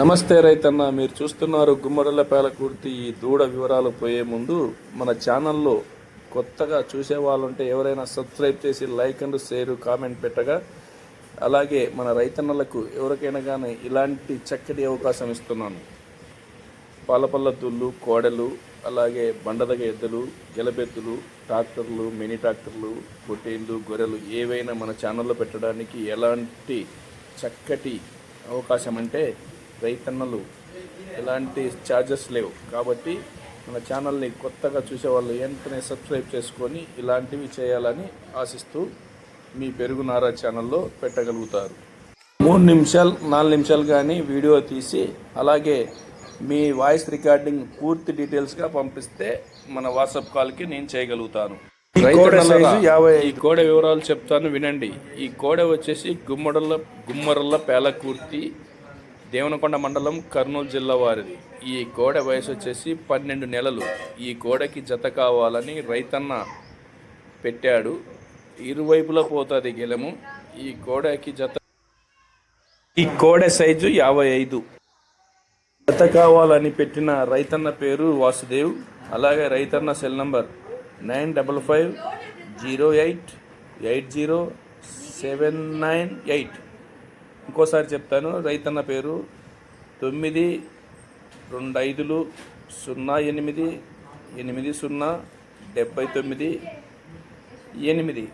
నమస్తే రైతన్న మీరు చూస్తున్నారు గుమ్మడల పేలకూర్తి ఈ దూడ వివరాలు పోయే ముందు మన ఛానల్లో కొత్తగా చూసే వాళ్ళుంటే ఎవరైనా సబ్స్క్రైబ్ చేసి లైక్ అండ్ షేర్ కామెంట్ పెట్టగా. అలాగే మన రైతన్నలకు ఎవరికైనా కానీ ఇలాంటి చక్కటి అవకాశం ఇస్తున్నాను. పాలపల్ల తుళ్ళు కోడలు అలాగే బండదగ ఎద్దులు గెలబెత్తులు ట్రాక్టర్లు మినీ ట్రాక్టర్లు పొట్టేళ్ళు గొర్రెలు ఏవైనా మన ఛానల్లో పెట్టడానికి ఎలాంటి చక్కటి అవకాశం అంటే రైతన్నలు ఎలాంటి ఛార్జెస్ లేవు. కాబట్టి మన ఛానల్ని కొత్తగా చూసేవాళ్ళు వెంటనే సబ్స్క్రైబ్ చేసుకొని ఇలాంటివి చేయాలని ఆశిస్తూ మీ పెరుగు నారా ఛానల్లో పెట్టగలుగుతారు. మూడు నిమిషాలు నాలుగు నిమిషాలు కానీ వీడియో తీసి అలాగే మీ వాయిస్ రికార్డింగ్ పూర్తి డీటెయిల్స్గా పంపిస్తే మన వాట్సాప్ కాల్కి నేను చేయగలుగుతాను. యాభై ఈ కోడ వివరాలు చెప్తాను వినండి. ఈ కోడ వచ్చేసి గుమ్మడల్ల గుమ్మరల్ల పేలకూర్తి దేవనకొండ మండలం కర్నూలు జిల్లా వారిది. ఈ కోడ వయసు వచ్చేసి పన్నెండు నెలలు. ఈ కోడకి జత కావాలని రైతన్న పెట్టాడు. ఇరువైపులా పోతుంది గెలము. ఈ కోడకి జత ఈ కోడ సైజు యాభై ఐదు. జత కావాలని పెట్టిన రైతన్న పేరు వాసుదేవ్. అలాగే రైతన్న cell number nine double five zero eight eight zero seven nine eight. ఇంకోసారి చెప్తాను రైతన్న పేరు తొమ్మిది రెండు ఐదులు సున్నా ఎనిమిది ఎనిమిది సున్నా డెబ్బై తొమ్మిది ఎనిమిది.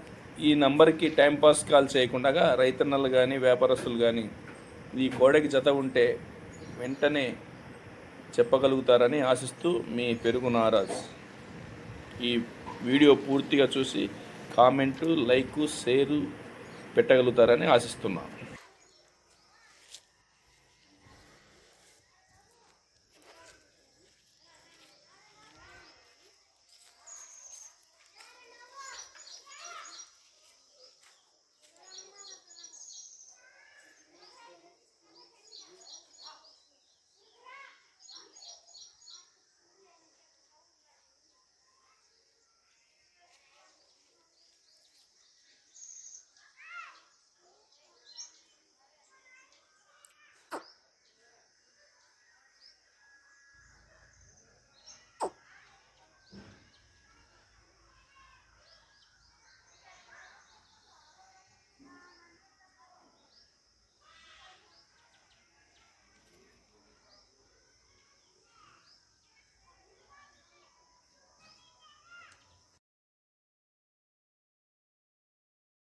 ఈ నంబర్కి టైంపాస్ కాల్ చేయకుండా రైతన్నలు కానీ వ్యాపారస్తులు కానీ ఈ కోడకి జత ఉంటే వెంటనే చెప్పగలుగుతారని ఆశిస్తూ మీ పెరుగు నారాజ్. ఈ వీడియో పూర్తిగా చూసి కామెంటు లైకు షేరు పెట్టగలుగుతారని ఆశిస్తున్నాను